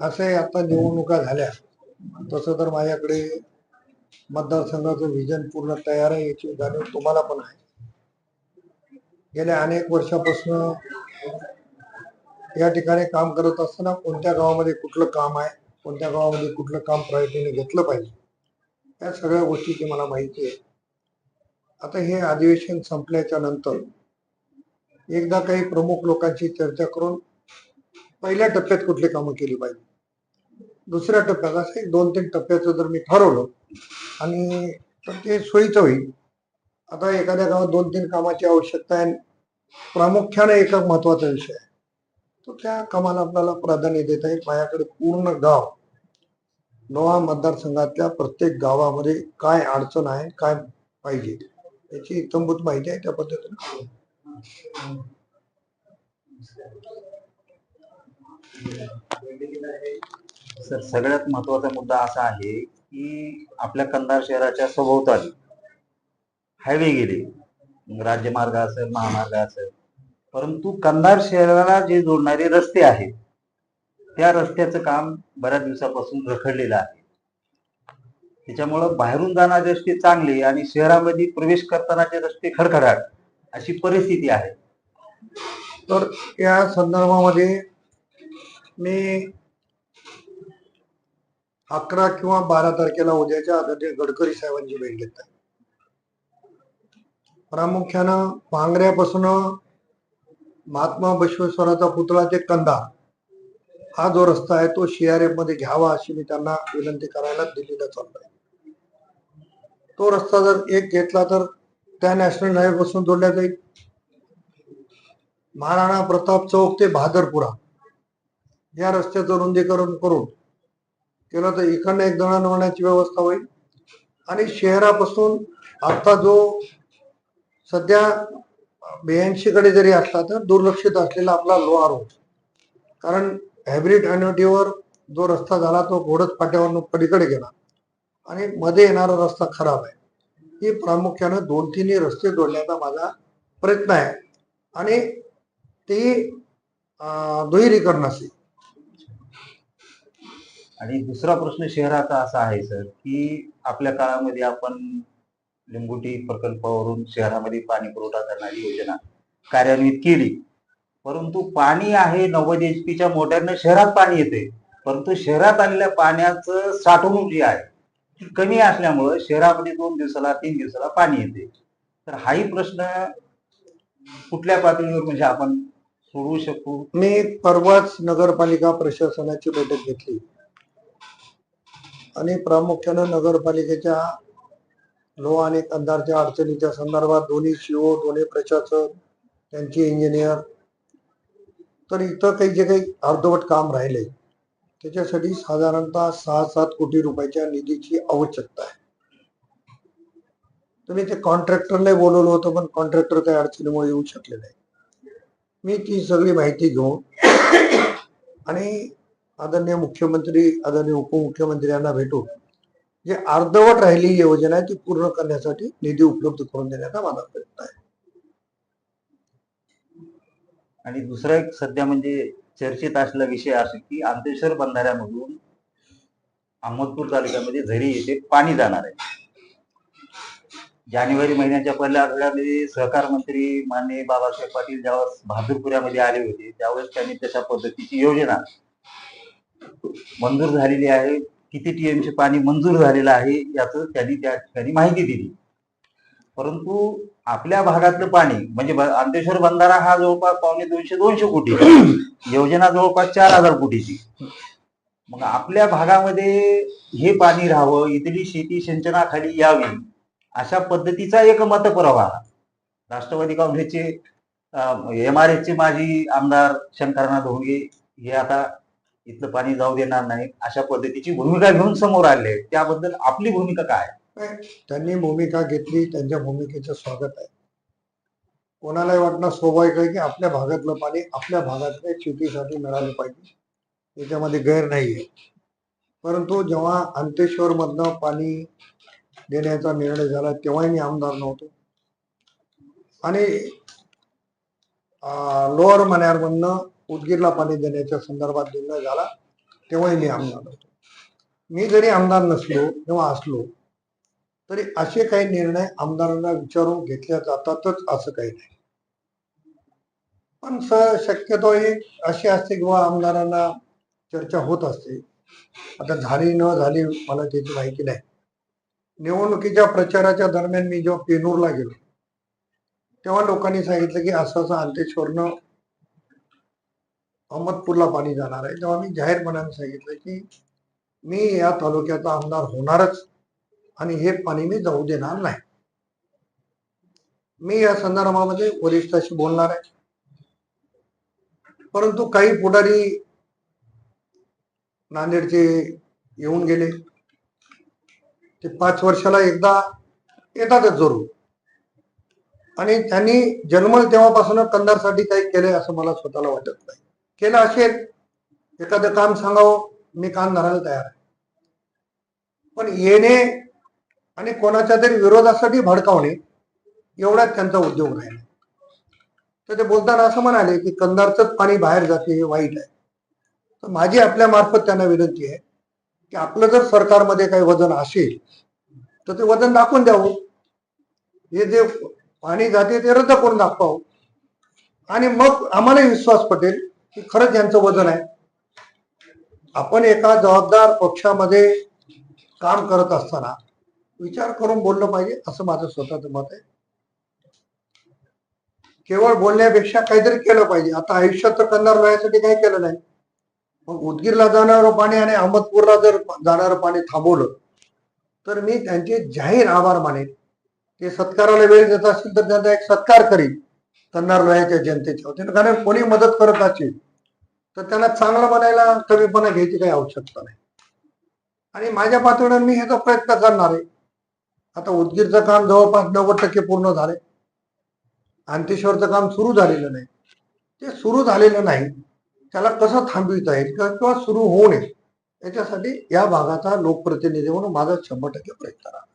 असे आता निवडणुका झाल्या. तसं तर माझ्याकडे मतदारसंघाचं विजन पूर्ण तयार आहे याची जाणीव तुम्हाला पण आहे. गेल्या अनेक वर्षापासून या ठिकाणी काम करत असताना कोणत्या गावामध्ये कुठलं काम आहे कोणत्या गावामध्ये कुठलं काम प्रायोरिटीने घेतलं पाहिजे या सगळ्या गोष्टीची मला माहिती आहे. आता हे अधिवेशन संपल्याच्या नंतर एकदा काही प्रमुख लोकांची चर्चा करून पहिल्या टप्प्यात कुठली कामं केली पाहिजे? दुसऱ्या टप्प्यात असं एक दोन तीन टप्प्याचं जर मी ठरवलं आणि तर ते सोयीचं होईल. आता एखाद्या गावात दोन तीन कामाची आवश्यकता आहे. प्रामुख्याने एक महत्त्वाचा विषय आहे. तर त्या कामाला आपल्याला प्राधान्य देता येईल. माझ्याकडे पूर्ण गाव नवा मतदारसंघातल्या प्रत्येक गावामध्ये काय अडचण आहे काय पाहिजे याची इतंभूत माहिती आहे त्या पद्धतीने. सर सगळ्यात महत्त्वाचा मुद्दा असा आहे की आपल्या कंधार शहराच्या सभोवताली हायवे गेले. राज्यमार्ग असेल महामार्ग असेल. परंतु कंधार शहराला जे जोडणारे रस्ते आहेत त्या रस्त्याचं काम बऱ्याच दिवसापासून रखडलेलं आहे. त्याच्यामुळं बाहेरून जाणारे रस्ते चांगले आणि शहरामध्ये प्रवेश करतानाचे रस्ते खडखडाट अशी परिस्थिती आहे. तर या संदर्भामध्ये मी अकरा किंवा बारा तारखेला उद्याच्या आदरणीय गडकरी साहेबांची भेट घेत आहे प्रामुख्यानं भांगऱ्यापासून महात्मा बसवेश्वराचा पुतळा ते कंदा हा जो रस्ता आहे तो सीआरएफमध्ये घ्यावा अशी मी त्यांना विनंती करायला दिल्लीला चाललोय. तो रस्ता जर एक घेतला तर त्या नॅशनल हायवे पासून जोडल्या जाईल महाराणा प्रताप चौक ते भादरपुरा या रस्त्याचं रुंदीकरण करून केलं तर इकडनं एक दळणवळणाची व्यवस्था होईल. आणि शहरापासून आता जो सध्या ब्याऐंशीकडे जरी असला तर दुर्लक्षित असलेला आपला लोहार रोड. कारण हायब्रिड अन्युटीवर जो रस्ता झाला तो घोडच फाट्यावरनं पलीकडे गेला. आणि मध्ये येणारा रस्ता खराब आहे. ही प्रामुख्यानं दोन तिन्ही रस्ते जोडण्याचा माझा प्रयत्न आहे. आणि ती दुहेरीकरण असेल आणि दुसरा प्रश्न शहराचा असा आहे सर की आपल्या काळामध्ये आपण लिंबुटी प्रकल्पावरून शहरामध्ये पाणी पुरवठा करणारी योजना कार्यान्वित केली. परंतु पाणी आहे नव्वद एच पीच्या मोटरने शहरात पाणी येते. परंतु शहरात आलेल्या पाण्याचं साठवणूक जी आहे ती कमी असल्यामुळं शहरामध्ये दोन दिवसाला तीन दिवसाला पाणी येते. तर हाही प्रश्न कुठल्या पातळीवर म्हणजे आपण सोडवू शकू? मी परवाच नगरपालिका प्रशासनाची बैठक घेतली. आणि प्रामुख्यानं नगरपालिकेच्या लो आणि कंदारच्या अडचणीच्या संदर्भात दोन्ही शिओ दोन्ही प्रशासन त्यांचे इंजिनियर तर इथं काही जे काही अर्धवट काम राहिले त्याच्यासाठी साधारणतः सहा सात कोटी रुपयाच्या निधीची आवश्यकता आहे. तुम्ही ते कॉन्ट्रॅक्टरला बोलवलं होतं पण कॉन्ट्रॅक्टर काही अडचणीमुळे येऊ शकले नाही. मी ती सगळी माहिती घेऊन आणि आदरणीय मुख्यमंत्री आदरणीय उपमुख्यमंत्र्यांना भेटून जे अर्धवट राहिलेली योजना आहे ती पूर्ण करण्यासाठी निधी उपलब्ध करून देण्याचा माझा प्रयत्न आहे. आणि दुसरा एक सध्या म्हणजे चर्चेत असलेला विषय असा की आंतेश्वर बंधाऱ्यामधून अहमदपूर तालुक्यामध्ये झरी येथे पाणी जाणार आहे. जानेवारी महिन्याच्या पहिल्या आठवड्यामध्ये सहकार मंत्री माननीय बाबासाहेब पाटील ज्यावेळेस बहादूरपुऱ्यामध्ये आले होते त्यावेळेस त्यांनी तशा पद्धतीची योजना मंजूर झालेली आहे. किती टीएमचे पाणी मंजूर झालेलं आहे याचं त्यांनी त्या ठिकाणी माहिती दिली. परंतु आपल्या भागातलं पाणी म्हणजे अंतेश्वर बंधारा हा जवळपास पावणे दोनशे दोनशे कोटी योजना जवळपास चार हजार कोटीची. मग आपल्या भागामध्ये हे पाणी राहावं इथली शेती सिंचनाखाली यावी अशा पद्धतीचा एक मतपुरावा राष्ट्रवादी काँग्रेसचे एम आर एसचे माजी आमदार शंकरनाथ होंगे हे आता इथलं पाणी जाऊ देणार नाही अशा पद्धतीची भूमिका घेऊन समोर आले. त्याबद्दल आपली भूमिका काय? त्यांनी भूमिका घेतली त्यांच्या भूमिकेचं स्वागत आहे. कोणालाही वाटणं स्वाभाविक आहे की आपल्या भागातलं पाणी आपल्या भागातल्या शेतीसाठी मिळालं पाहिजे. त्याच्यामध्ये गैर नाही आहे परंतु जेव्हा अंतेश्वरमधनं पाणी देण्याचा निर्णय झाला तेव्हाही मी आमदार नव्हतो. आणि लोअर मन्यारमधनं उदगीरला पाणी देण्याच्या संदर्भात निर्णय झाला तेव्हाही मी आमदार होतो. मी जरी आमदार नसलो किंवा असलो तरी असे काही निर्णय आमदारांना विचारून घेतल्या जातातच असं काही नाही. पण स- शक्यतो एक अशी असते किंवा आमदारांना चर्चा होत असते. आता झाली न झाली मला त्याची माहिती नाही. निवडणुकीच्या प्रचाराच्या दरम्यान मी जेव्हा पेनूरला गेलो तेव्हा लोकांनी सांगितलं की असं असं अंतेश्वरनं अहमदपूरला पाणी जाणार आहे. तेव्हा मी जाहीरपणाने सांगितलं की मी या तालुक्याचा आमदार होणारच आणि हे पाणी मी जाऊ देणार नाही. मी या संदर्भामध्ये वरिष्ठाशी बोलणार आहे. परंतु काही पुढारी नांदेडचे येऊन गेले. ते पाच वर्षाला एकदा येतातच जरूर आणि त्यांनी जन्मल तेव्हापासून कंदारसाठी काही केले असं मला स्वतःला वाटत नाही. केलं असेल एखादं काम सांगावं मी काम धरायला तयार आहे. पण येणे आणि कोणाच्या तरी विरोधासाठी भडकावणे एवढाच त्यांचा उद्योग राहिला तर ते बोलताना असं म्हणाले की कंदारचंच पाणी बाहेर जाते हे वाईट आहे. तर माझी आपल्या मार्फत त्यांना विनंती आहे की आपलं जर सरकारमध्ये काही वजन असेल तर ते वजन दाखवून द्यावं. हे जे पाणी जाते ते रद्द करून दाखवावं. आणि मग आम्हालाही विश्वास पटेल की खरंच यांचं वजन आहे. आपण एका जबाबदार पक्षामध्ये काम करत असताना विचार करून बोललं पाहिजे असं माझं स्वतःचं मत आहे. केवळ बोलण्यापेक्षा काहीतरी केलं पाहिजे. आता आयुष्यात तर कंदार व्हायसाठी काही केलं नाही. मग उदगीरला जाणारं पाणी आणि अहमदपूरला जर जाणारं पाणी थांबवलं तर मी त्यांचे जाहीर आभार मानेन. ते सत्काराला वेळ देत असतील तर त्यांचा एक सत्कार करीन. कंदार लोह्याच्या जनतेच्या वतीनं कारण कोणी मदत करत असेल तर त्यांना चांगलं बनायला कमीपणा घ्यायची काही आवश्यकता नाही. आणि माझ्या पातळीवर मी ह्याचा प्रयत्न करणार आहे. आता उदगीरचं काम जवळपास नव्वद टक्के पूर्ण झालंय. अंतेश्वरचं काम सुरू झालेलं नाही. ते सुरू झालेलं नाही त्याला कसं थांबविता येईल किंवा किंवा सुरू होऊ नये याच्यासाठी या भागाचा लोकप्रतिनिधी म्हणून माझा शंभर टक्के प्रयत्न राहणार.